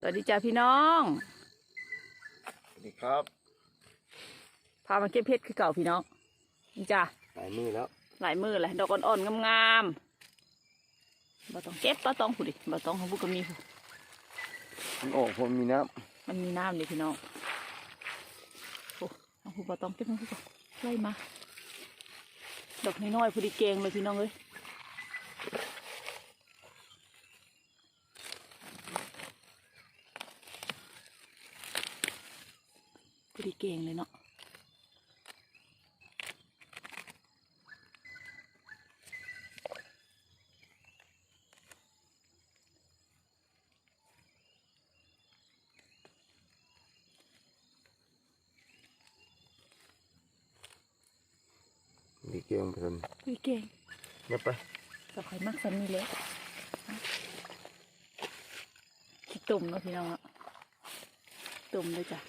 สวัสดีจ้าพี่น้อง สวัสดีครับ พามาเก็บเพชรคือเก่าพี่น้องนี่จ้าหลายมือแล้ว หลายมือเลยดอกอ่อนๆงามๆบ่ต้องเก็บบ่ต้องผู้ดิบ่ต้องของผู้ก็มีผู้มันออกผมมีน้มันมีน้ำนี่พี่น้องโอ้ของผู้บ่ต้องเก็บของผู้ก็ไล่มาดอกน้อยๆผู้ดิเกงเลยพี่น้องเอ้ย ผู้ดิเกงเลยเนาะำดีเกียงไปทผู้ดิเกงำนับไปกับไข่มักสันนี่แหละขี้ตุ่มเนาะพี่น้องอะตุ่มเลยจ้ะ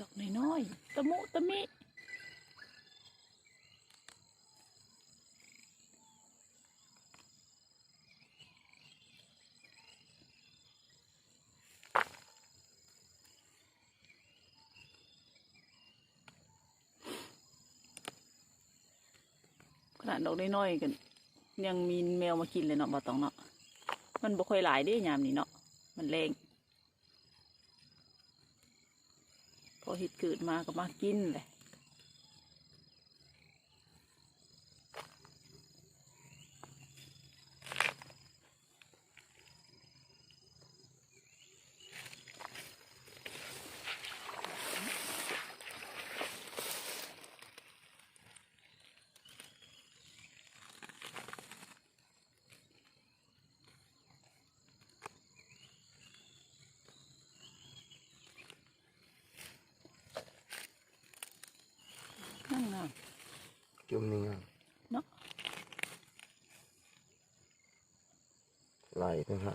ดอกน้อยๆตะมุตะมิขนาดดอกน้อยๆกันยังมีแมวมากินเลยเนาะบ่ต้องเนาะมันบ่ค่อยหลายเด้ยามนี้เนาะมันแรง พอ เห็ดเกิดมาก็มากินเลย นั่งงามจุ่มนี่งามเนาะไหลนะฮะ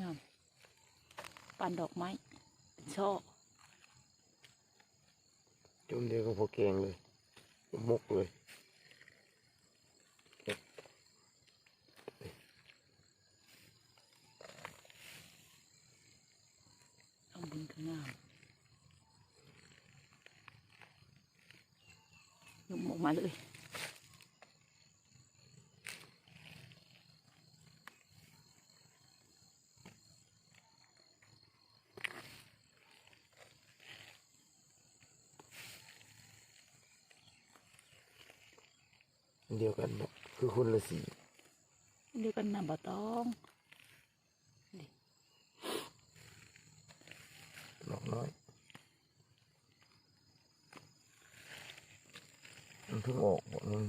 งามปานดอกไม้เป็นช่อจุ่มเดียวก็พอแกงเลยมกเลย เอาบุญก็งามยกออก มาเลยอันเดียวกันหมดคือคนละสีเดียวกันน้ำบะตองดอกน้อย มันเพิ่งออกหมดมัน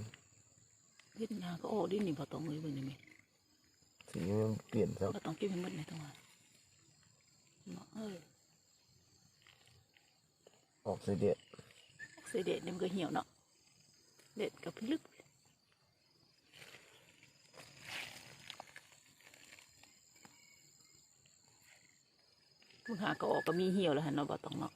เวียดนาก็ออกดินี่บะตองเลยเบิ่งนี่แม่สีมันเปลี่ยนครับบะตองเก็บให้หมดในตัวเนาะเอ้ยออกสีเดียดเสยเด็ดเนี่ยมันก็เหี่ยวเนาะเด็ดกับพลึกมึงหาก็ออกก็มีเหี่ยวแล้วหันเนาะบะตองเนาะ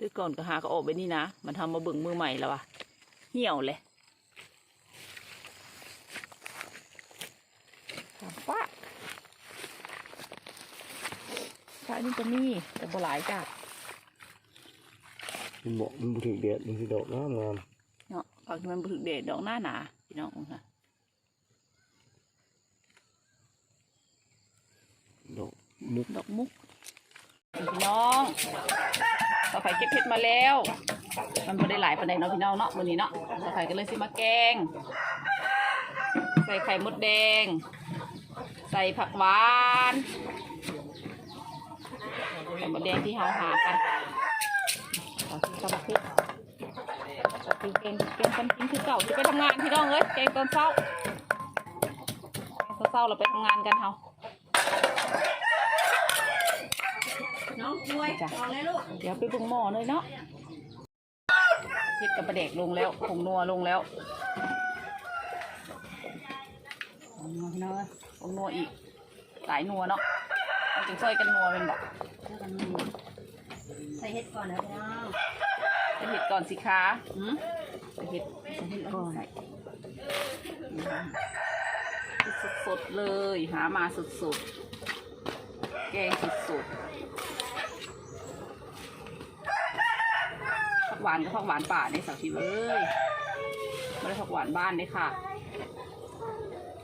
คือ ก่อนก็หาก็ออกไปนี่นะ มันทำมาเบิ่งมือใหม่แล้ววะเหี่ยวเลยถามป้าป้านี่ก็มีแต่บ่หลายจ้ะมันบอกมันบ่ถึงเดียดมันสิดอกงามงามเนาะผักที่มันบ่ถึกเดดดอกหน้าหนาพี่น้องมึงค่ะดอกนึกดอกมุกพี่น้องสาว ไข่เก็บเพชรมาแล้ว มันบ่ได้หลายปานใดเนาะพี่น้องเนาะวันนี้เนาะสาวไข่ก็เลยสิมาแกง ใส่ไข่มดแดง ใส่ผักหวานไข่มดแดงที่เฮาหากันเอาที่เข้ามาพริกกินเกงเกงคนกินคือเก่าจะไปทำงานพี่น้องเอ้ยเกงตอนเช้าตอนเช้าเราไปทำงานกันเฮา น้องกล้วยจ้ะเอาเลยลูก เดี๋ยวไปเบุงหม้อเลยเนาะพริกกับประเดกลงแล้วผงนัวลงแล้วผงนัวพี่น้องเอ้ยผงนัวอีกสายนัวเนาะมันจึงช่วยกันนัวเป็นบอกใส่เห็ดก่อนนะพี่น้องไปเห็ดก่อนสิคะหืมไปเห็ดใส่เห็ดก่อนใส่สดๆเลย หามาสดๆ แกงสดๆผัก หวานกับผักหวานป่าในสาวทีเอ้ยไม่ได้ผักหวานบ้านเลยค่ะ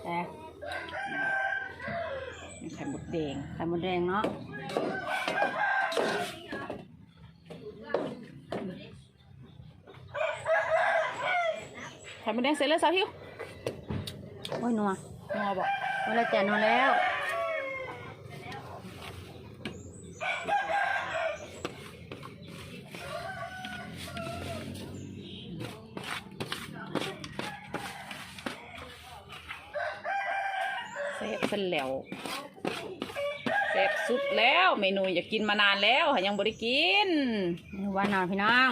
แต่ไข่มดแดงไข่มดแดงเนาะไข่มดแดงเสร็จแล้วสาวทิวโอ้ยนัวนัวบอกเวลาจะนัวแล้ว เซฟเป็นแล้วเซฟสุดแล้วเมนูอยากกินมานานแล้วหายังบ่ได้กินหวานหน่อยพี่น้อง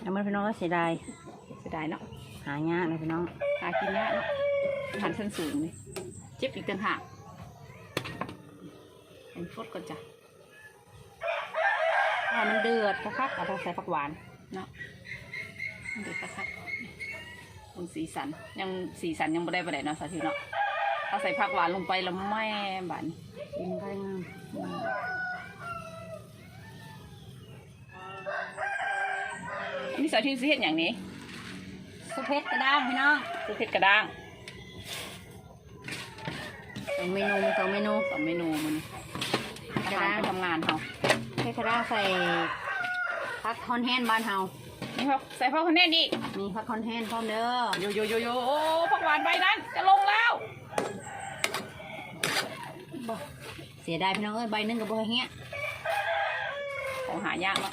แล้วมันพี่น้องก็เสียดายเสียดายเนาะหายากเลยพี่น้องหากินยากเนาะหันชั้นสูงนี่เจ็บอีกต่างหากเป็นฟดก่อนจ้ะถ้ามันเดือดก็คักเราต้องใส่ผักหวานเนาะ เด็ดครับคุณสีสัน ยังสีสันยังไม่ได้ประเด็นเนาะสาธิตเนาะถ้าใส่ผักหวานลงไปแล้วแม่บานกินได้งามนี่สาธิตสิเห็นอย่างนี้สุเพชรกระด้างพี่น้องคือเผ็ดกระด้างสองเมนูมีสองเมนูสองเมนูมันอาหารไปทำงานเขาเพชรกระด้างใส่พักคอนแฮนบ้านเฮา นี่เขาใส่ผักคะแนนอีกมีพักคอนแฮนพร้อมเด้อโยโยโยโยโอ้ผักหวานใบนั้นจะลงแล้วเสียดายพี่น้องเอ้ยใบหนึงกับบัวเฮียของหายากเนาะ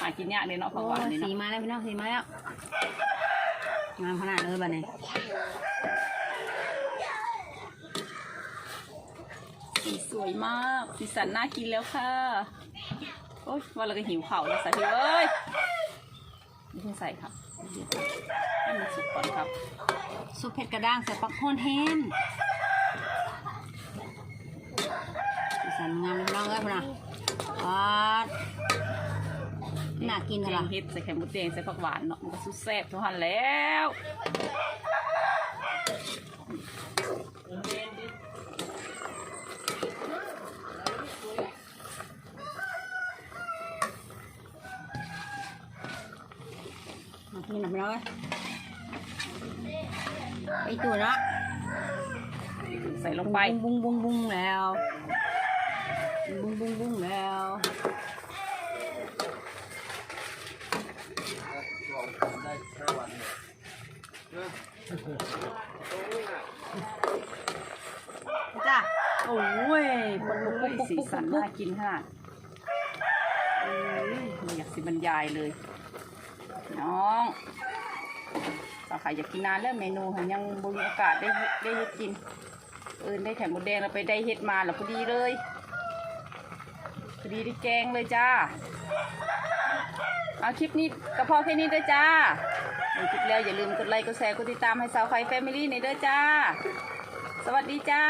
หากินยากเลยเนาะผักหวานนี่สีเนาะมาแล้วพี่น้องสีมาแล้วงามขนาดเลยบัดนี้สีสวยมากสีสันน่ากินแล้วค่ะโอ๊ยว่าเราก็หิวเข่าวแล้วสาธิตเอ้ยไม่ต้อง ใส่ครับให้มันสุกก่อนครับ ซุปเผ็ดกระด้างใส่ปักคอนแฮนสีสันงามน้องเอ้ยพนะปัดน่ากินเหรอเฮ็ดใส่ไข่มดแดงใส่ผักหวานเนาะมันก็สุดแซ่บทุกทันแล้ว นหน่อยพี่น้องเอ้ยไปตัวเนาะใส่ลงไปบุ้งบุ้งบุ้งแล้ว บุ้งบุ้งบุ้งแล้วจ้ะโอ้ยคนลุกโอ้ปุ๊ยกปุ๊กสีปุ๊กสันปุ๊น่ากกินขนาดเอ้ยไม่อยากสิบรรยายเลย น้องสาวขายอยากกินนานแล้วเมนูค่ะยังบ่มีโอกาสได้ได้เฮ็ดกินเออได้ไข่มดแดงเราไปได้เฮ็ดมาแล้วพอดีเลยพอดีได้แกงเลยจ้าเอาคลิปนี้ก็พอแค่นี้ด้อจ้าดูคลิปแล้วอย่าลืมกดไลค์กดแชร์กดติดตามให้สาวไฟแฟมิลี่ในเด้อจ้า สวัสดีจ้า